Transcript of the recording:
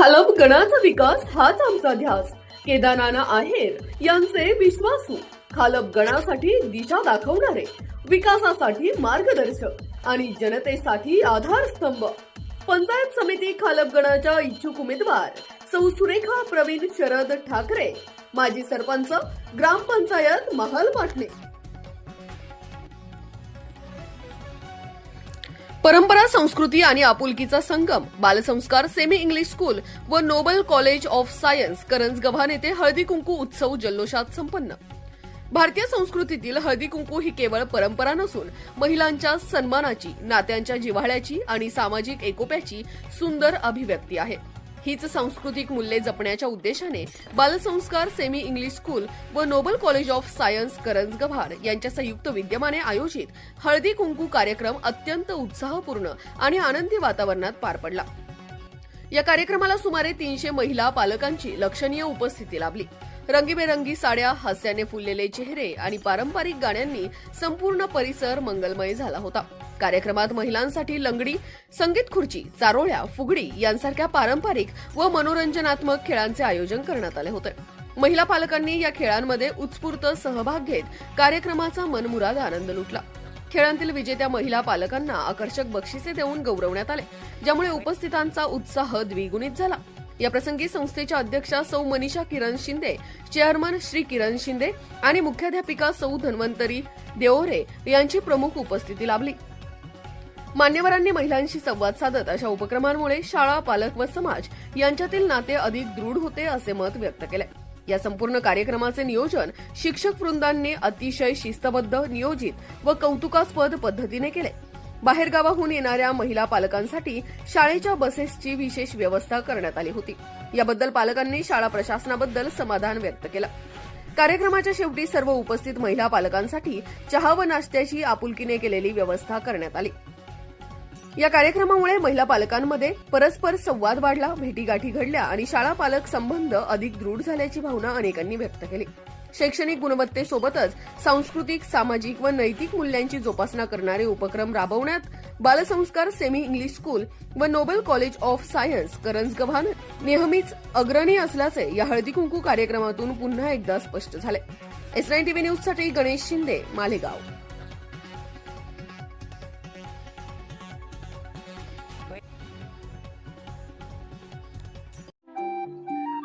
खालप गणाचा विकास हाच आमचा ध्यास केदारनाना आहेर यांचे विश्वासू खालप गणासाठी दिशा दाखवणारे विकासासाठी मार्गदर्शक आणि जनतेसाठी आधारस्तंभ. पंचायत समिती खालप गणाच्या इच्छुक उमेदवार सौ सुरेखा प्रवीण शरद ठाकरे माजी सरपंच ग्रामपंचायत महाल पाटणे परंपरा संस्कृती आणि आपुलकीचा संगम. बालसंस्कार सेमी इंग्लिश स्कूल व Noble college of science Karanj Gavhan येथे हळदी कुंकू उत्सव जल्लोषात संपन्न. भारतीय संस्कृतीतील हळदी कुंकू ही केवळ परंपरा नसून महिलांच्या सन्मानाची नात्यांच्या जिव्हाळ्याची आणि सामाजिक एकोप्याची सुंदर अभिव्यक्ती आहे. हीच सांस्कृतिक मूल्ये जपण्याच्या उद्देशाने बालसंस्कार सेमी इंग्लिश स्कूल व Noble college of science Karanj Gavhar यांच्या संयुक्त विद्यमाने आयोजित हळदी कुंकू कार्यक्रम अत्यंत उत्साहपूर्ण आणि आनंदी वातावरणात पार पडला. या कार्यक्रमाला सुमारे तीनशे महिला पालकांची लक्षणीय उपस्थिती लाभली. रंगीबेरंगी साड्या हास्याने फुललेले चेहरे आणि पारंपरिक गाण्यांनी संपूर्ण परिसर मंगलमय झाला होता. कार्यक्रमात महिलांसाठी लंगडी संगीत खुर्ची चारोळ्या फुगडी यांसारख्या पारंपरिक व मनोरंजनात्मक खेळांचे आयोजन करण्यात आले होते. महिला पालकांनी या खेळांमध्ये उत्स्फूर्त सहभाग घेत कार्यक्रमाचा मनमुराद आनंद लुटला. खेळांतील विजेत्या महिला पालकांना आकर्षक बक्षिसे देऊन गौरवण्यात आले ज्यामुळे उपस्थितांचा उत्साह द्विगुणित झाला. या प्रसंगी संस्थेच्या अध्यक्षा सौ मनीषा किरण शिंदे चेअरमन श्री किरण शिंदे आणि मुख्याध्यापिका सौ धन्वंतरी देओरे यांची प्रमुख उपस्थिती लाभली. मान्यवरांनी महिलांशी संवाद साधत अशा उपक्रमांमुळे शाळा पालक व समाज यांच्यातील नाते अधिक दृढ होते असे मत व्यक्त केले. या संपूर्ण कार्यक्रमाचे नियोजन शिक्षक वृंदांनी अतिशय शिस्तबद्ध नियोजित व कौतुकास्पद पद्धतीने केले. बाहेरगावाहून येणाऱ्या महिला पालकांसाठी शाळेच्या बसेसची विशेष व्यवस्था करण्यात आली होती. याबद्दल पालकांनी शाळा प्रशासनाबद्दल समाधान व्यक्त केलं. कार्यक्रमाच्या शेवटी सर्व उपस्थित महिला पालकांसाठी चहा व नाश्त्याची आपुलकीने केलेली व्यवस्था करण्यात आली. या कार्यक्रमामुळे महिला पालकांमध्ये परस्पर संवाद वाढला भेटीगाठी घडल्या आणि शाळा पालक संबंध अधिक दृढ झाल्याची भावना अनेकांनी व्यक्त केली. शैक्षणिक गुणवत्तेसोबतच सांस्कृतिक सामाजिक व नैतिक मूल्यांची जोपासना करणारे उपक्रम राबवण्यात बालसंस्कार सेमी इंग्लिश स्कूल व Noble college of science Karanj Gavhan नेहमीच अग्रणी असल्याचे या हळदी कुंकू कार्यक्रमातून पुन्हा एकदा स्पष्ट झाले. एस नाईन टीव्ही न्यूजसाठी गणेश शिंदे मालेगाव.